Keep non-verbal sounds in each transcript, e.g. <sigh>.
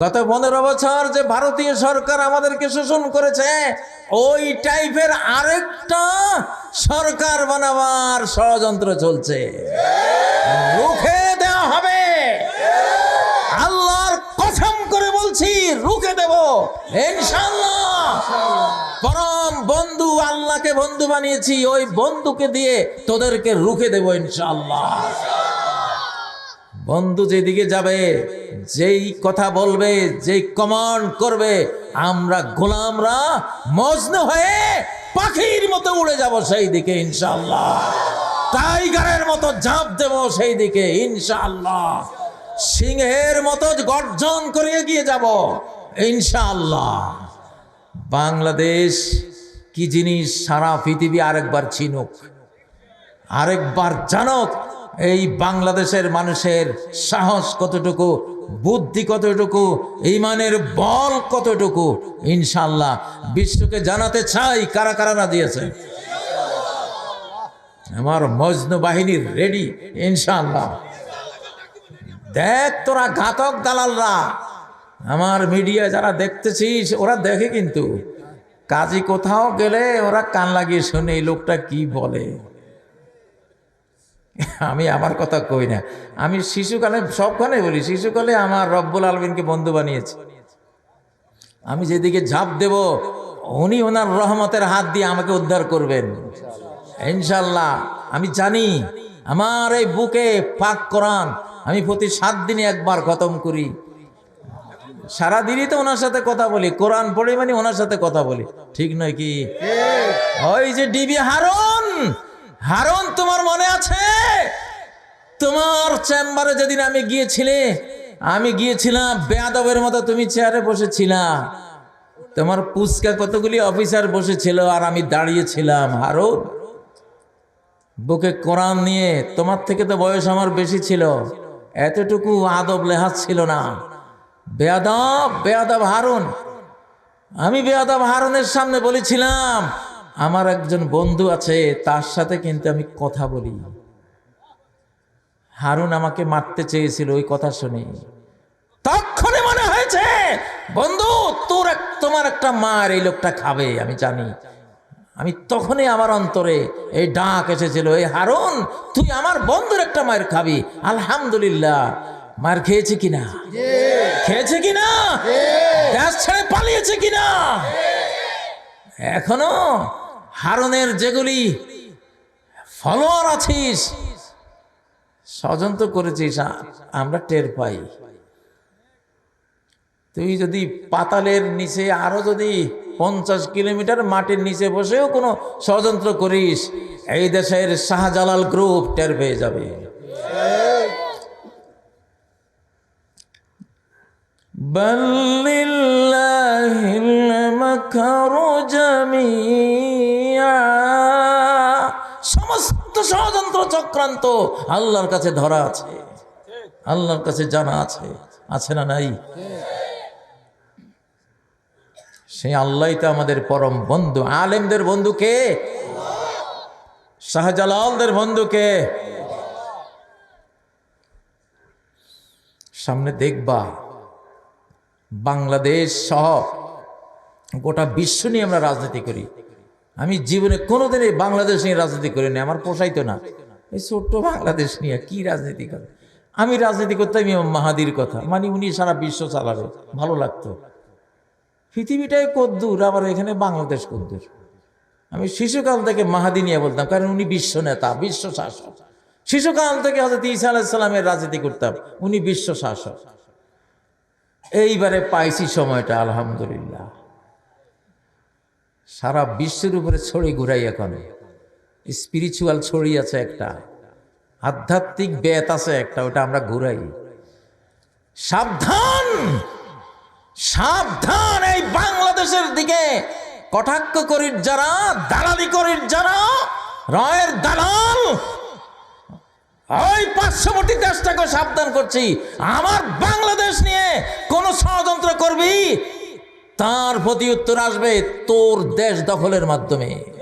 গত পনেরো বছর যে ভারতীয় সরকার আমাদেরকে শোষণ করেছে, ওই টাইপের আরেকটা সরকার বানাবার ষড়যন্ত্র চলছে। রুখে দেওয়া হবে। আল্লাহর কসম করে বলছি, রুখে দেব। ইনশাল্লাহ পরম বন্ধু আল্লাহকে বন্ধু বানিয়েছি, ওই বন্ধুকে দিয়ে তোদেরকে রুখে দেব ইনশাল্লাহ বন্ধু যেদিকে যাবে, যেই কথা বলবে, যেই কমান্ড করবে, আমরা গোলামরা মজনু হয়ে পাখির মতো উড়ে যাব সেই দিকে ইনশাল্লাহ টাইগারের মতো ঝাঁপ দেব সেই দিকে ইনশাল্লাহ সিংহের মতো গর্জন করে এগিয়ে যাব ইনশাল্লাহ বাংলাদেশ কি জিনিস সারা পৃথিবী আরেকবার চিনুক, আরেকবার জানক এই বাংলাদেশের মানুষের সাহস কতটুকু, বুদ্ধি কতটুকু, ইমানের বল কতটুকু ইনশাল্লাহ বিশ্বকে জানাতে চাই কারা কারা না দিয়েছে। আমার মজনু বাহিনীর রেডি ইনশাল্লাহ দেখ তোরা ঘাতক দালালরা। আমার মিডিয়া যারা দেখতেছিস, ওরা দেখে কিন্তু। কাজী কোথাও গেলে ওরা কান লাগিয়ে শুনে এই লোকটা কি বলে। <laughs> আমি আমার কথা কই না। আমি শিশুকালে সবখানে বলি শিশুকালে আমার রব্বুল আলমিনকে বন্ধু বানিয়েছি। আমি যেদিকে ঝাঁপ দেব উনি ওনার রহমতের হাত দিয়ে আমাকে উদ্ধার করবেন। ইনশাল্লাহ আমি জানি আমার এই বুকে পাক কোরআন আমি প্রতি সাত দিনে একবার খতম করি। সারাদিনই তো ওনার সাথে কথা বলি কোরআন পড়ে মানে ওনার সাথে কথা বলি। ঠিক নয় কি? ওই যে ডিবি হারুন! হারুন তোমার মনে আছে? তোমার চেম্বারে যেদিন আমি গিয়েছিলে, আমি গিয়েছিলাম, বেয়াদবের মতো তুমি চেয়ারে বসেছিলা। তোমার পুচকা কতগুলি অফিসার বসেছিল আর আমি দাঁড়িয়েছিলাম। হারুন বুকে কোরআন নিয়ে, তোমার থেকে তো বয়স আমার বেশি ছিল। এতটুকু আদব লেহাজ ছিল না। বেয়াদব বেয়াদব হারুন আমি বেয়াদব হারুনের সামনে বলেছিলাম আমার একজন বন্ধু আছে, তার সাথে কিন্তু আমি কথা বলি। হারুন আমাকে মারতে চেয়েছিল, ওই কথা শুনে। তখনই মনে হয়েছে, বন্ধু, তোর তোমার একটা মার, এই লোকটা খাবে, আমি জানি। আমি তখনই আমার অন্তরে এই ডাক এসেছিল, এই হারুন, তুই আমার বন্ধুর একটা মায়ের খাবি। আলহামদুলিল্লাহ। মার খেয়েছে কিনা? খেয়েছে কিনা? দেশ ছেড়ে পালিয়েছে কিনা? এখনও হারনের যেগুলি ফলোয়ার আছিস, স্বজন তো করেছিস আমরা টের পাই। তুই যদি পাতালের নিচে আরও যদি পঞ্চাশ কিলোমিটার মাটির নিচে বসেও কোনো ষড়যন্ত্র করিস, এই দেশের শাহজালাল গ্রুপ টের পেয়ে যাবে। বল্লিল্লাহ মখরু জমিন ষড়যন্ত্র চক্রান্ত আল্লাহর কাছে ধরা আছে। আল্লাহর কাছে জানা আছে। আছে না নাই? সেই আল্লাহ তো আমাদের পরম বন্ধু। আলেমদের বন্ধু কে? শাহজালালদের বন্ধু কে? সামনে দেখবা, বাংলাদেশ সহ গোটা বিশ্ব নিয়ে আমরা রাজনীতি করি। আমি জীবনে কোনোদিন এই বাংলাদেশ নিয়ে রাজনীতি করি না আমার পোষাইতো না। এই ছোট্ট বাংলাদেশ নিয়ে কি রাজনীতি করে? আমি রাজনীতি করতাম ইমাম মাহাদির কথা। মানে উনি সারা বিশ্ব চালাবে। ভালো লাগতো। পৃথিবীটাই কদ্দূর, আবার এখানে বাংলাদেশ কদ্দূর। আমি শিশুকাল থেকে মাহাদি নিয়ে বলতাম, কারণ উনি বিশ্ব নেতা, বিশ্ব শাসক। শিশুকাল থেকে হজরত ঈসা আলাইসাল্লামের রাজনীতি করতাম, উনি বিশ্ব শাসক। এইবারে পাইছি সময়টা, আলহামদুলিল্লাহ। সারা বিশ্বের উপরে ছড়ি ঘুরাই এখন। স্পিরিচুয়াল ছড়ি আছে একটা। আধ্যাত্মিক বেত আছে একটা, ওটা আমরা ঘুরাই। সাবধান! সাবধান এই বাংলাদেশের দিকে। কটাক্ষ করির যারা, দালালি করির যারা, রয়ের দালাল, ওই পার্শ্ববর্তী দেশটাকে সাবধান করছি। আমার বাংলাদেশ নিয়ে কোন ষড়যন্ত্র করবি? তার প্রতি উত্তর আসবে তোর দেশ দখলের মাধ্যমে।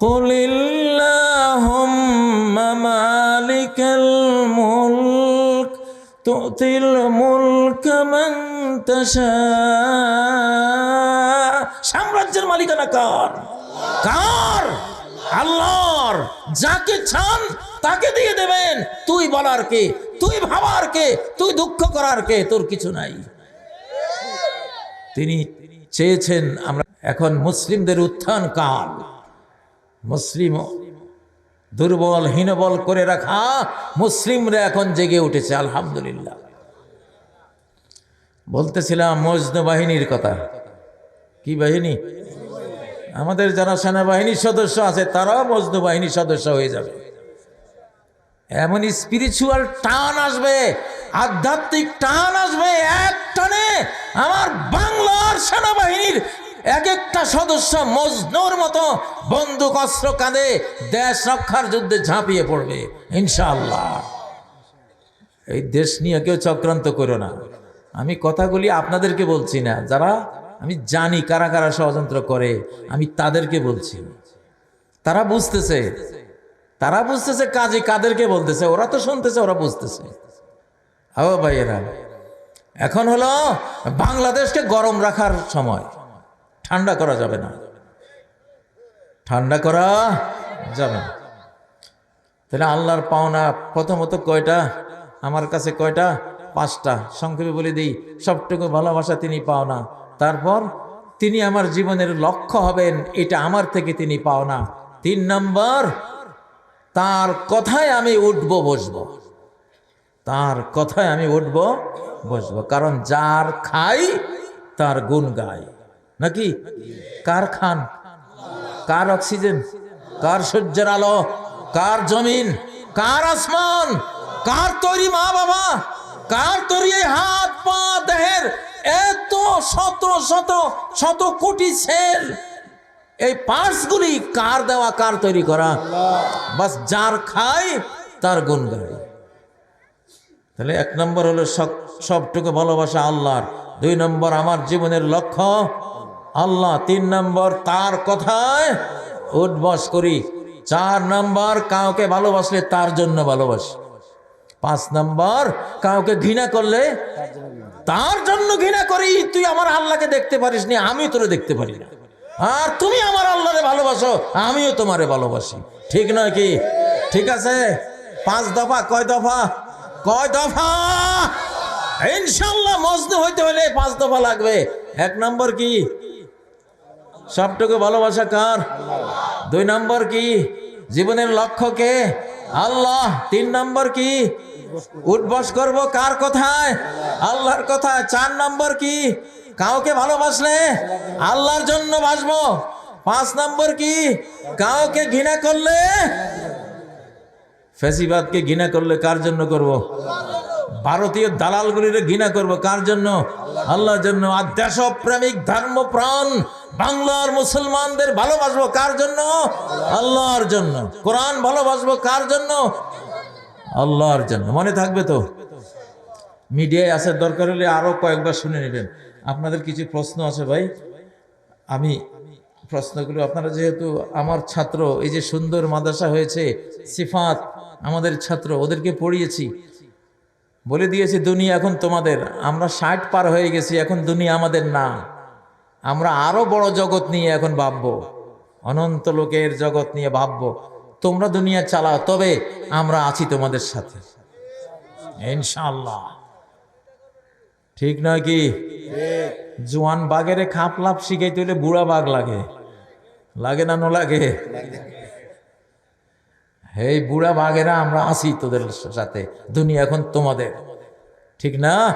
قل اللهم مالك الملك تؤتي الملك من تشاء সাম্রাজ্যের মালিকানা কার কার আল্লাহর যাকে চান তাকে দিয়ে দেবেন তুই বলার কে তুই ভাবার কে তুই দুঃখ করার কে তোর কিছু নাই তিনি চেয়েছেন আমরা এখন মুসলিমদের উত্থান কাল মুসলিম দুর্বল, হীনবল করে রাখা মুসলিমরা এখন জেগে উঠেছে, আলহামদুলিল্লাহ। বলতেছিলাম, মজনু বাহিনীর কথা। কি বাহিনী? আমাদের যারা সেনাবাহিনীর সদস্য আছে, তারাও মজনু বাহিনীর সদস্য হয়ে যাবে। এমন স্পিরিচুয়াল টান আসবে, আধ্যাত্মিক টান আসবে, এক টানে আমার বাংলার সেনাবাহিনীর এক একটা সদস্য মজনুর মতো বন্দুক, অস্ত্র কাঁধে দেশ রক্ষার যুদ্ধে ঝাঁপিয়ে পড়বে, ইনশাআল্লাহ। এই দেশ নিয়ে কেউ চক্রান্ত করো না। আমি কথাগুলি আপনাদেরকে বলছি না, যারা আমি জানি কারা কারা ষড়যন্ত্র করে, আমি তাদেরকে বলছি। তারা বুঝতেছে তারা বুঝতেছে কাজে কাদেরকে বলতেছে, ওরা তো শুনতেছে, ওরা বুঝতেছে। ও ভাইয়েরা, এখন হলো বাংলাদেশকে গরম রাখার সময়। ঠান্ডা করা যাবে না। ঠান্ডা করা যাবে না। তাহলে আল্লাহর পাওনা প্রথমত কয়টা? আমার কাছে কয়টা? পাঁচটা। সংক্ষেপে বলে দিই, সবটুকু ভালোবাসা তিনি পাওনা। তারপর, তিনি আমার জীবনের লক্ষ্য হবেন, এটা আমার থেকে তিনি পাওনা। তিন নম্বর, তার কথায় আমি উঠব, বসবো। তার কথায় আমি উঠব, বসবো। কারণ যার খাই, তার গুণ গায়। নাকি? কার খান? কার অক্সিজেন? কার সূর্যের আলো? কার জমিন? কার আসমান? কার তৈরি মা বাবা? কার তৈরি হাত, পা, দেহের এত শত শত শত কোটি সেল? এই পার্টসগুলি কার দেওয়া, কার তৈরি করা? বাস যার খায়, তার গুণ গায়। তাহলে এক নম্বর হলো সব- সবটুকু ভালোবাসা আল্লাহর। দুই নম্বর, আমার জীবনের লক্ষ্য আল্লাহ তিন নম্বর তার কথায় উদ্বাস করি। চার নম্বর কাউকে ভালোবাসলে তার জন্য ভালোবাসি। পাঁচ নম্বর কাউকে ঘৃণা করলে তার জন্য ঘৃণা করি। তুই আমার আল্লাহকে দেখতে পারিস নি আমি তোরে দেখতে পারি না। আর তুমি আমার আল্লাহরে ভালোবাসো, আমিও তোমারে ভালোবাসি। ঠিক নয় কি? ঠিক আছে? পাঁচ দফা, কয় দফা? কয় দফা? ইনশাল্লাহ মজনু হইতে হলে পাঁচ দফা লাগবে। এক নম্বর কি? সবটুকু ভালোবাসা কার? দুই নম্বর কি? জীবনের লক্ষ্য কে? আল্লাহ। তিন নম্বর কি? উঠবস করব কার কথায়? আল্লাহর কথায়? চার নম্বর কি? কাউকে ভালোবাসলে আল্লাহর জন্য বাসবো পাঁচ নম্বর কি? কাউকে ঘৃণা করলে? ফেসিবাদকে ঘৃণা করলে কার জন্য করব। ভারতীয় দালালগুলির ঘৃণা করব। কার জন্য? আল্লাহর জন্য। আর দেশপ্রেমিক, ধর্মপ্রাণ, বাংলার মুসলমানদের ভালোবাসবো। কার জন্য? আল্লাহর জন্য। কোরআন ভালোবাসবো। কার জন্য? আল্লাহর জন্য। মনে থাকবে তো? মিডিয়ায় আসার দরকার হলে আরও কয়েকবার শুনে নেবেন। আপনাদের কিছু প্রশ্ন আছে ভাই? আমি প্রশ্নগুলো, আপনারা যেহেতু আমার ছাত্র, এই যে সুন্দর মাদ্রাসা হয়েছে, সিফাত আমাদের ছাত্র, ওদেরকে পড়িয়েছি। বলে দিয়েছি, দুনিয়া এখন তোমাদের, আমরা ষাট পার হয়ে গেছি, এখন দুনিয়া আমাদের না। আমরা আরও বড় জগৎ নিয়ে এখন ভাববো। অনন্ত লোকের জগৎ নিয়ে ভাববো। তোমরা দুনিয়া চালাও, তবে আমরা আছি তোমাদের সাথে। ইনশাল্লাহ ঠিক নয় কি? জোয়ান বাঘেরে খাপ লাপ শিখাইতে হলে বুড়া বাঘ লাগে। লাগে না নো লাগে এই বুড়া বাঘেরা আমরা আসি তোদের সাথে। দুনিয়া এখন তোমাদের। ঠিক না?